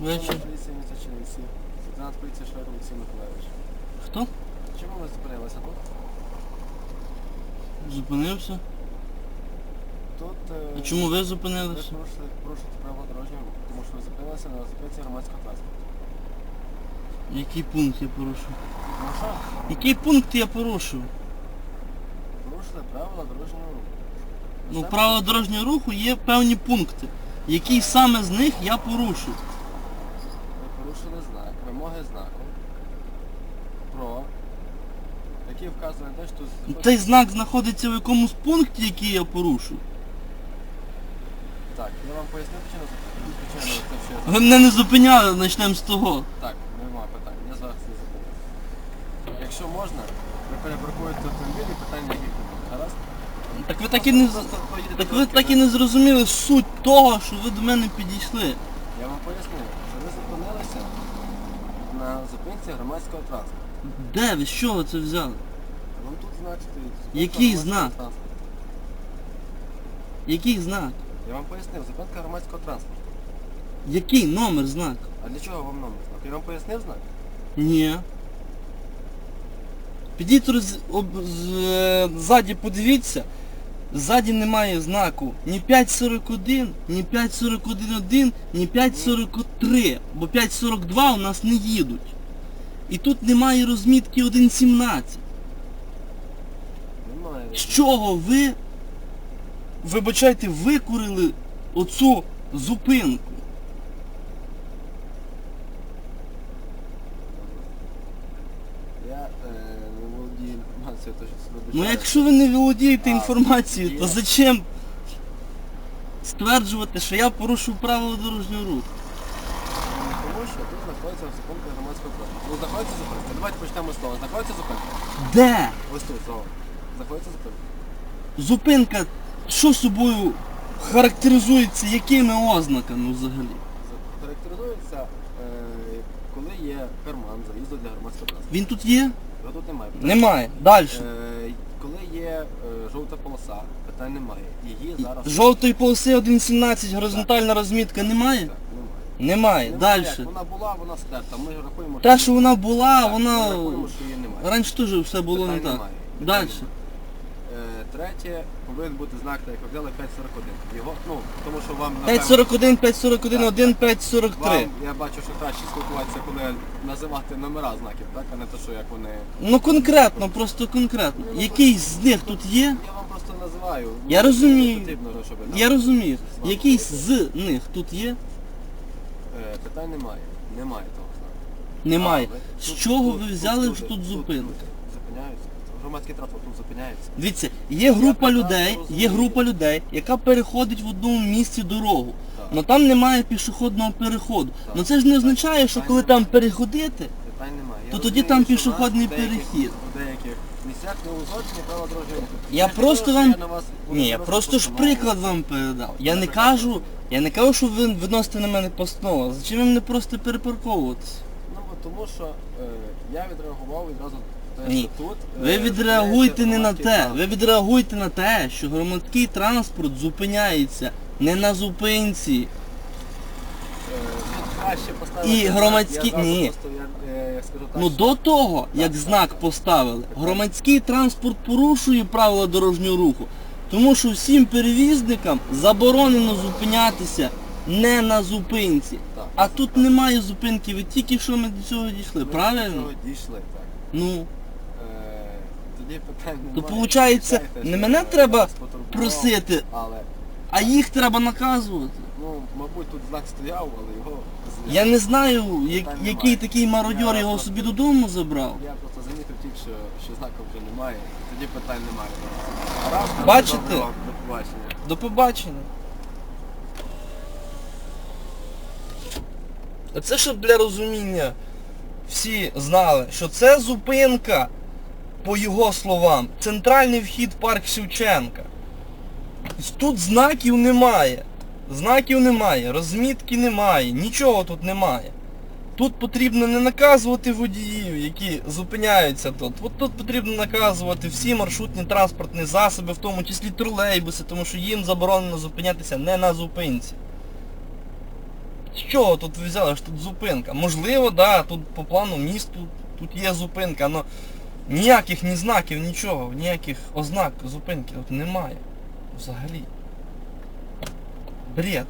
Вечір. Поліція міста Чернівці. Лейтенант поліції Швед Олексій Миколаївич. Хто? Чому ви зупинилися тут? Зупинився? Тут е, А чому ви ви зупинилися? порушили, порушуєте право дорожнього руху, тому що ви зупинилися на зупинці громадського транспорту. Який пункт я порушив? Ну що? Який пункт я порушив? Порушили правила дорожнього руху. Ну, Саме правила дорожнього руху є певні пункти. Який саме з них я порушив? Порушили знак, вимоги знаку про який вказує те, що Цей знак знаходиться в якомусь пункті, який я порушив. Так, я вам поясню причину. Причину це що Ви мене не зупиняли, почнемо з того. Так, нема питань, я зараз не зупинюся. Якщо можна, ви перепаркуєте автомобіль і питання яких. Гаразд? Так ви так і не так ви так і не зрозуміли суть того, що ви до мене підійшли. Я вам поясню, що ви зупинилися на зупинці громадського транспорту. Де ви? З чого це взяли? Вам тут знак стоїть. зупинка Який громадського знак? транспорту. Який знак? Я вам пояснив, зупинка громадського транспорту. Який номер знак? А для чого вам номер знак? Я вам пояснив знак? Ні. Підіть роз... об... з... е, ззаді подивіться. Ззаді немає знаку ні 5.41, ні 5.41.1, ні 5.43. Бо 5.42 у нас не їдуть. І тут немає розмітки 1.17. Немає. З чого ви, вибачайте, викурили оцю зупинку? Я е, не володію інформацією, то що Ну якщо ви не володієте інформацією, то зачем стверджувати, що я порушив правила дорожнього руху? Тому що тут знаходиться зупинка громадського транспорту. Ну знаходиться зупинка. Давайте почнемо з того. Знаходиться зупинка. Де? Ось тут, знову. Знаходиться зупинка. Зупинка що собою характеризується якими ознаками взагалі? Характеризується, є карман заїзду для громадського транспорту. Він тут є? Його тут немає. Немає. Далі. Е, коли є е, жовта полоса, питань немає. Її зараз... Жовтої полоси 1.17, горизонтальна розмітка немає? Так, немає. Немає. Немає, Далі. як Вона була, вона стерта. Ми рахуємо, Те, що вона була, Так, вона... Ми рахуємо, що її немає. Раніше теж все було не Питань так. немає. Питань Далі. немає. Е, Третє, повинен бути знак, як ви взяли 5.41. Його, ну, тому що вам, напевно, 5.41, 5.41, 1, 5.43. вам, я бачу, що краще спілкуватися, коли називати номера знаків, так, а не те, що як вони... Ну конкретно, просто конкретно. Який з них тут є? Я вам просто називаю. Ну, Я розумію. не потрібно, щоб ви Я розумію. Який з них тут є? Е, Питань немає. Немає того знаку. Немає. А, ви- З тут- чого тут- ви взяли, тут що люди, тут зупинка? Зупиняються. Громадський транспорт тут зупиняється. Дивіться, є група людей, є розумію. група людей, яка переходить в одному місці дорогу. Так. але там немає пішохідного переходу. Так. Ну це ж не означає, що коли там переходити, Питань немає. Я То тоді розумію, там що пішохідний в деяких- перехід. У деяких місцях не узгоджені права дорожнього руху. Я просто вам- на вас буду ні, я просто ж постанову. приклад вам передав. Я не кажу, я не кажу, що ви виносите на мене постанову. Зачем ви мене просто перепарковуватися? Ну, тому що е, я відреагував відразу Ні. Ви е, відреагуйте не на те. Ви відреагуйте на те, що громадський транспорт зупиняється не на зупинці. І громадські- ні. е, Ну до того, як знак поставили, громадський транспорт порушує правила дорожнього руху. Тому що всім перевізникам заборонено зупинятися не на зупинці. А тут немає зупинки, ви тільки що ми до цього дійшли, правильно? цього дійшли, так. Ну, тоді питань то виходить, не що мене я треба вас потурбував, просити, Але, а їх треба наказувати. ну, мабуть, тут знак стояв, але його зняли. Я не знаю, як, Питань який немає. такий мародьор його собі додому забрав. Я просто замітив тільки, що, що знака вже немає, тоді питань немає. Раз, Бачите? До побачення. До побачення. А це щоб для розуміння всі знали, що це зупинка, по його словам, центральний вхід парк Шевченка. Тут знаків немає. Знаків немає, розмітки немає, нічого тут немає. Тут потрібно не наказувати водіїв, які зупиняються тут. От тут потрібно наказувати всі маршрутні транспортні засоби, в тому числі тролейбуси, тому що їм заборонено зупинятися не на зупинці. З чого тут взяли, що тут зупинка? Можливо, да, тут по плану місту тут є зупинка, але ніяких ні знаків, нічого, ніяких ознак зупинки от немає. Взагалі. Бред.